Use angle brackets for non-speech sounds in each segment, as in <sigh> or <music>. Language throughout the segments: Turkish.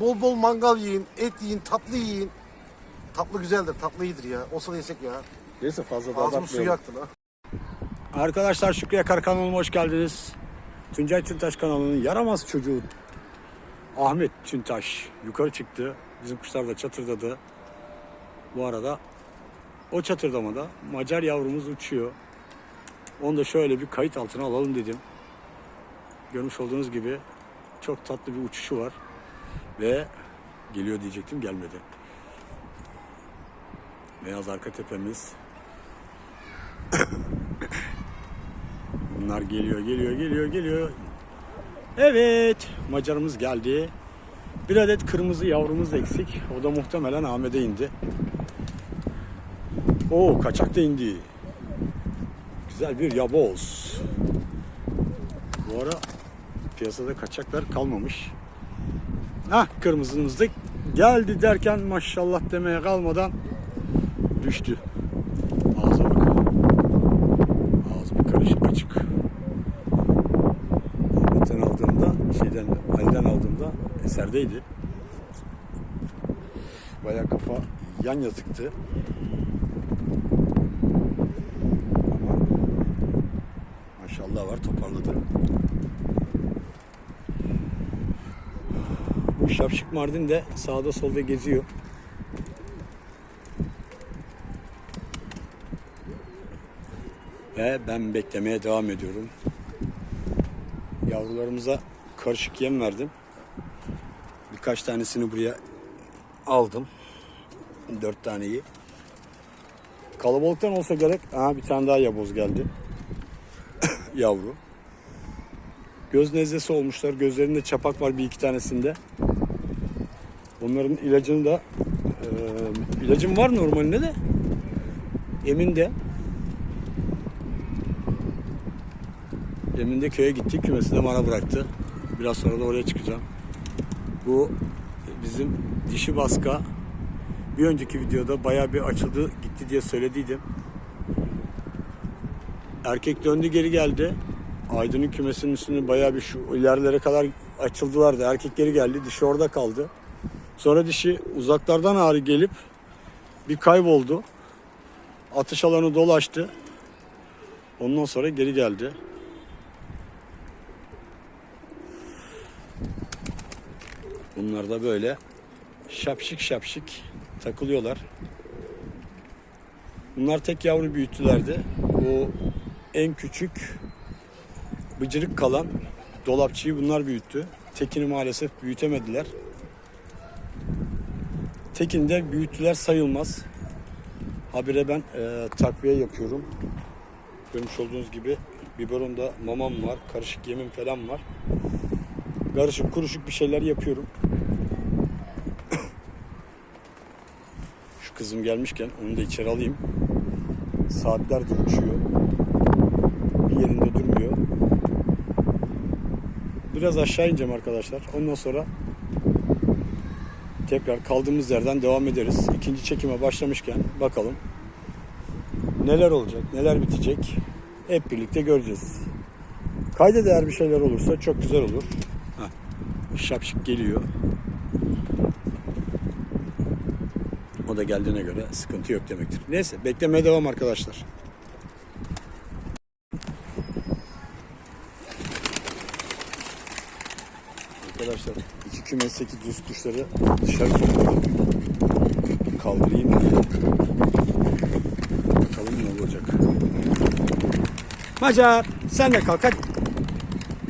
Bol bol mangal yiyin, et yiyin, tatlı yiyin. Tatlı güzeldir, tatlı iyidir ya. Olsa da yesek ya. Neyse fazla da Ağzımın suyu abartmayalım. yaktı lan. Arkadaşlar Şükrü Yakar kanalıma hoş geldiniz. Tuncay Tüntaş kanalının yaramaz çocuğu Ahmet Tüntaş yukarı çıktı. Bizim kuşlar da çatırdadı. Bu arada o çatırdamada Macar yavrumuz uçuyor. Onu da şöyle bir kayıt altına alalım dedim. Görmüş olduğunuz gibi çok tatlı bir uçuşu var. Ve geliyor diyecektim gelmedi. Beyaz arka tepemiz. <coughs> Bunlar geliyor, geliyor, geliyor, geliyor. Evet, Macarımız geldi. Bir adet kırmızı yavrumuz eksik. O da muhtemelen Ahmet'e indi. Oo, kaçak da indi. Güzel bir yaboz. Bu ara piyasada kaçaklar kalmamış. Hah, kırmızımız da geldi derken maşallah demeye kalmadan düştü. Ağza bak. Ağzı bir karış açık. Ahmet'ten aldığımda, şeyden, Ali'den aldığımda eserdeydi. Bayağı kafa yan yatıktı. Ama maşallah var toparladı. Bu şapşık Mardin de sağda solda geziyor. Ve ben beklemeye devam ediyorum. Yavrularımıza karışık yem verdim. Birkaç tanesini buraya aldım. Dört taneyi. Kalabalıktan olsa gerek. Aha bir tane daha yaboz geldi. <coughs> Yavru. Göz nezlesi olmuşlar. Gözlerinde çapak var bir iki tanesinde. Onların ilacını da e, ilacım var normalinde de emin de Demin de köye gittik. Kümesi de bana bıraktı. Biraz sonra da oraya çıkacağım. Bu bizim dişi baska. Bir önceki videoda bayağı bir açıldı gitti diye söylediydim. Erkek döndü geri geldi. Aydın'ın kümesinin üstünde bayağı bir şu ilerlere kadar açıldılardı. Erkek geri geldi. Dişi orada kaldı. Sonra dişi uzaklardan ağrı gelip bir kayboldu. Atış alanı dolaştı. Ondan sonra geri geldi. Bunlar da böyle şapşik şapşik takılıyorlar. Bunlar tek yavru büyüttülerdi. O en küçük bıcırık kalan dolapçıyı bunlar büyüttü. Tekini maalesef büyütemediler. Tekin de büyüttüler sayılmaz. Habire ben e, takviye yapıyorum. Görmüş olduğunuz gibi biberonda mamam var, karışık yemim falan var. Karışık kuruşuk bir şeyler yapıyorum. <coughs> Şu kızım gelmişken onu da içeri alayım. Saatlerdir uçuyor. Bir yerinde durmuyor. Biraz aşağı ineceğim arkadaşlar. Ondan sonra tekrar kaldığımız yerden devam ederiz. İkinci çekime başlamışken bakalım neler olacak, neler bitecek hep birlikte göreceğiz. Kayda değer bir şeyler olursa çok güzel olur. Heh, şapşık geliyor. O da geldiğine göre sıkıntı yok demektir. Neyse beklemeye devam arkadaşlar. Arkadaşlar iki kümesteki düz kuşları dışarı topladım. Kaldırayım diye. Bakalım ne olacak. Macar sen de kalk hadi.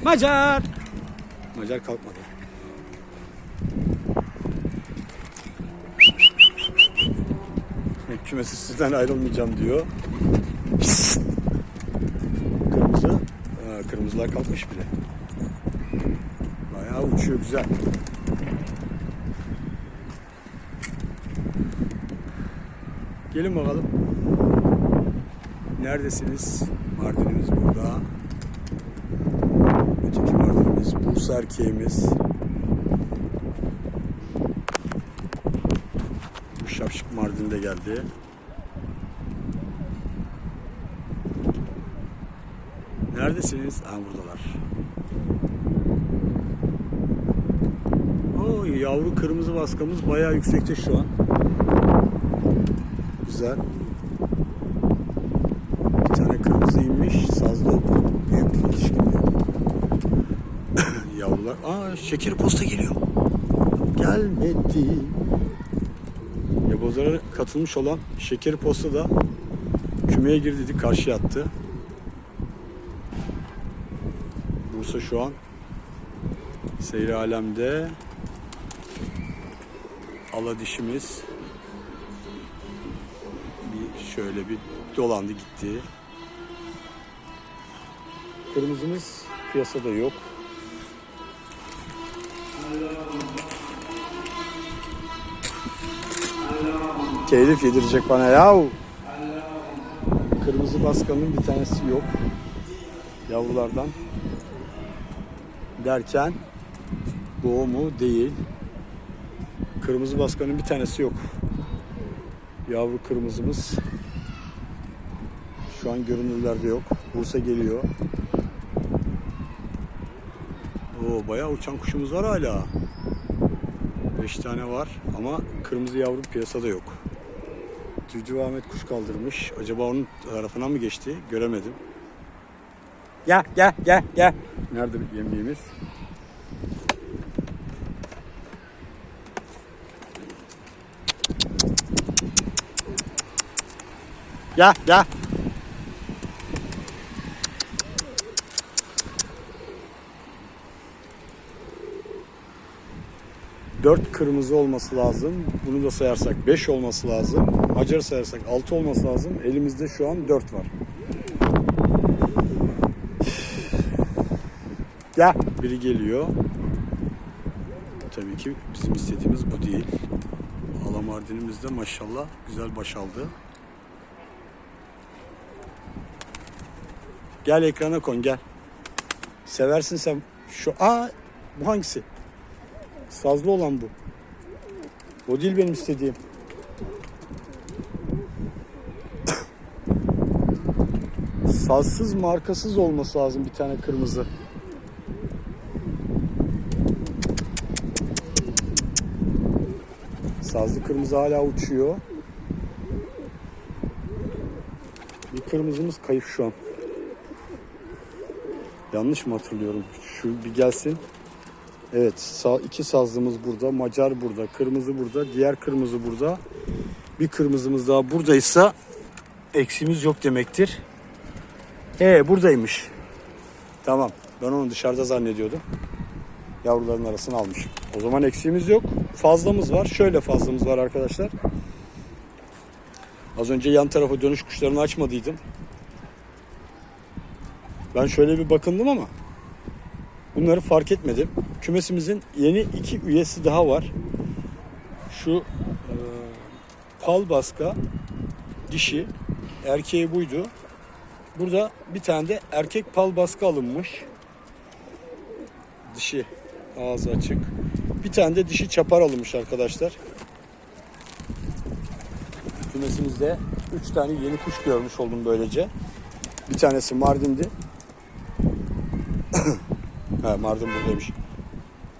Macar. Macar kalkmadı. <laughs> Kümesi sizden ayrılmayacağım diyor. Kırmızı. Kırmızılar kalkmış bile bayağı uçuyor güzel. Gelin bakalım. Neredesiniz? Mardinimiz burada. Öteki Mardinimiz, Bursa erkeğimiz. Bu şapşık Mardin de geldi. Neredesiniz? Ha buradalar. Oo, yavru kırmızı baskamız bayağı yüksekte şu an. Güzel. Bir tane kırmızı inmiş. Sazlı oldu. Büyük yani. <coughs> Yavrular. Aa şeker posta geliyor. Gelmedi. Yabozlara katılmış olan şeker posta da kümeye girdi karşıya attı. Bursa şu an seyri alemde ala dişimiz bir şöyle bir dolandı gitti. Kırmızımız piyasada yok. Telif yedirecek bana yahu. Kırmızı baskanın bir tanesi yok. Yavrulardan. Derken doğumu değil. Kırmızı baskanın bir tanesi yok. Yavru kırmızımız şu an görünürlerde yok. Bursa geliyor. Oo bayağı uçan kuşumuz var hala. 5 tane var ama kırmızı yavru piyasada yok. Civciv Ahmet kuş kaldırmış. Acaba onun tarafına mı geçti? Göremedim. Gel gel gel gel. Nerede yemliğimiz? Gel gel. Dört kırmızı olması lazım. Bunu da sayarsak 5 olması lazım. Hacer sayarsak 6 olması lazım. Elimizde şu an 4 var. Gel. Biri geliyor. Tabii ki bizim istediğimiz bu değil. Alamardinimiz de maşallah güzel baş Gel ekrana kon gel. Seversin sen şu. Aa bu hangisi? Sazlı olan bu. O değil benim istediğim. Sazsız markasız olması lazım bir tane kırmızı. Sazlı kırmızı hala uçuyor. Bir kırmızımız kayıp şu an. Yanlış mı hatırlıyorum? Şu bir gelsin. Evet, iki sazlımız burada, Macar burada, kırmızı burada, diğer kırmızı burada. Bir kırmızımız daha buradaysa eksimiz yok demektir. He, buradaymış. Tamam, ben onu dışarıda zannediyordum. Yavruların arasına almışım. O zaman eksiğimiz yok. Fazlamız var. Şöyle fazlamız var arkadaşlar. Az önce yan tarafa dönüş kuşlarını açmadıydım. Ben şöyle bir bakındım ama bunları fark etmedim. Kümesimizin yeni iki üyesi daha var. Şu e, pal baska dişi erkeği buydu. Burada bir tane de erkek pal baska alınmış. Dişi ağzı açık. Bir tane de dişi çapar alınmış arkadaşlar. Kümesimizde 3 tane yeni kuş görmüş oldum böylece. Bir tanesi Mardin'di. Ha, Mardin buradaymış.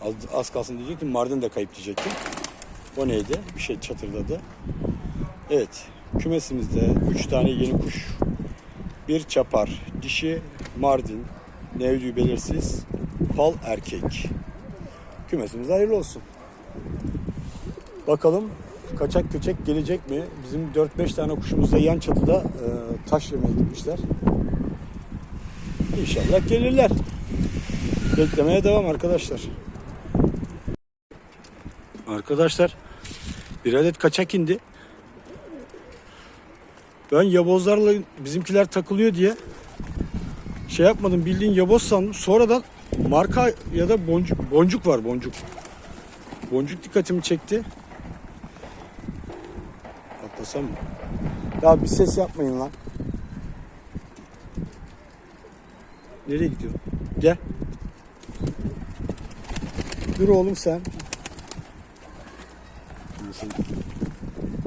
Az, az kalsın diyecektim. Mardin de kayıp diyecektim. O neydi? Bir şey çatırdadı. Evet. Kümesimizde 3 tane yeni kuş. Bir çapar. Dişi Mardin. Nevdü belirsiz. Pal erkek. Kümesimiz hayırlı olsun. Bakalım kaçak köçek gelecek mi? Bizim 4-5 tane kuşumuz da yan çatıda e, taş yemeye gitmişler. İnşallah gelirler. Beklemeye devam arkadaşlar. Arkadaşlar bir adet kaçak indi. Ben yabozlarla bizimkiler takılıyor diye şey yapmadım bildiğin yaboz sandım. Sonradan marka ya da boncuk boncuk var boncuk. Boncuk dikkatimi çekti. Hatta Kapasam mı? Ya bir ses yapmayın lan. Nereye gidiyorsun? Gel. Dur oğlum sen. Nasıl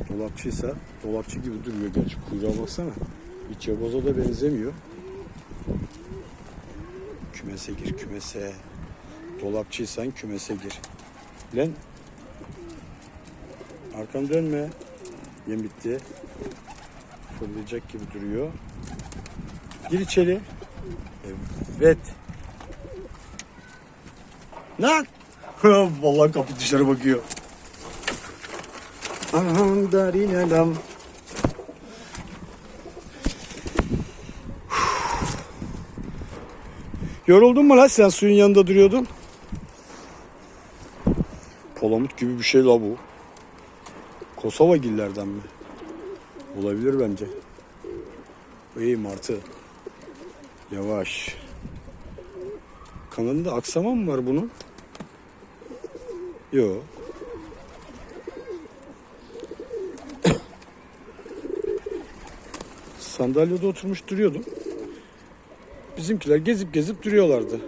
dolapçıysa dolapçı gibi duruyor gerçi kuyruğa baksana. Hiç yaboza da benzemiyor. Kümese gir kümese. Dolapçıysan kümese gir. Lan arkanı dönme. Yem bitti. Fırlayacak gibi duruyor. Gir içeri. Evet. Lan! <laughs> Vallahi kapı dışarı bakıyor. Aman darinadam. Yoruldun mu lan sen suyun yanında duruyordun? Palamut gibi bir şey la bu. Kosova gillerden mi? Olabilir bence. İyi martı. Yavaş. Kanadında aksama mı var bunun? Yok. <coughs> Sandalyede oturmuş duruyordum. Bizimkiler gezip gezip duruyorlardı. <sighs>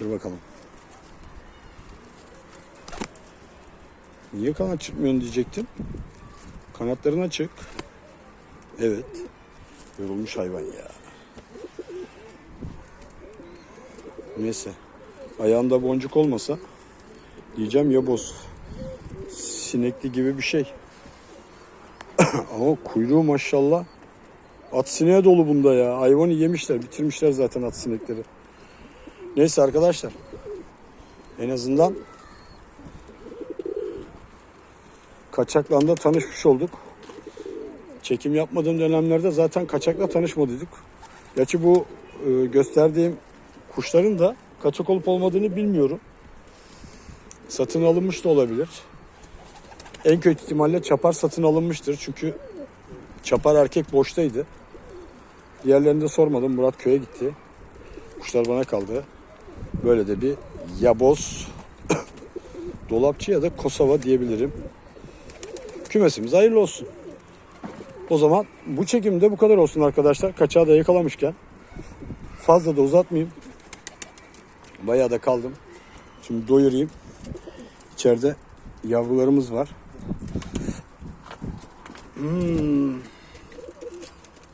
Dur bakalım. Niye kanat çırpmıyorsun diyecektim. Kanatların açık. Evet. Yorulmuş hayvan ya. Neyse. Ayağında boncuk olmasa diyeceğim ya boz. Sinekli gibi bir şey. <coughs> Ama kuyruğu maşallah. At sineğe dolu bunda ya. Hayvanı yemişler, bitirmişler zaten at sinekleri. Neyse arkadaşlar. En azından kaçakla da tanışmış olduk. Çekim yapmadığım dönemlerde zaten kaçakla tanışmadıydık. Gerçi bu e, gösterdiğim kuşların da kaçak olup olmadığını bilmiyorum. Satın alınmış da olabilir. En kötü ihtimalle çapar satın alınmıştır. Çünkü çapar erkek boştaydı. Diğerlerini de sormadım. Murat köye gitti. Kuşlar bana kaldı. Böyle de bir yaboz <coughs> dolapçı ya da kosova diyebilirim. Kümesimiz hayırlı olsun. O zaman bu çekimde bu kadar olsun arkadaşlar. Kaçağı da yakalamışken fazla da uzatmayayım. Bayağı da kaldım. Şimdi doyurayım. İçeride yavrularımız var. Hmm.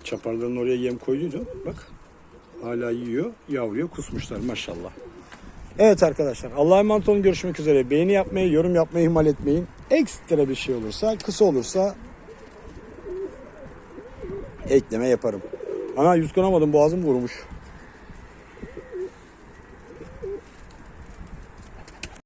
Çaparların oraya yem koyduydu. Bak. Hala yiyor. Yavruya kusmuşlar maşallah. Evet arkadaşlar. Allah'a emanet olun. Görüşmek üzere. Beğeni yapmayı, yorum yapmayı ihmal etmeyin. Ekstra bir şey olursa, kısa olursa ekleme yaparım. Ana yüz konamadım. Boğazım vurmuş.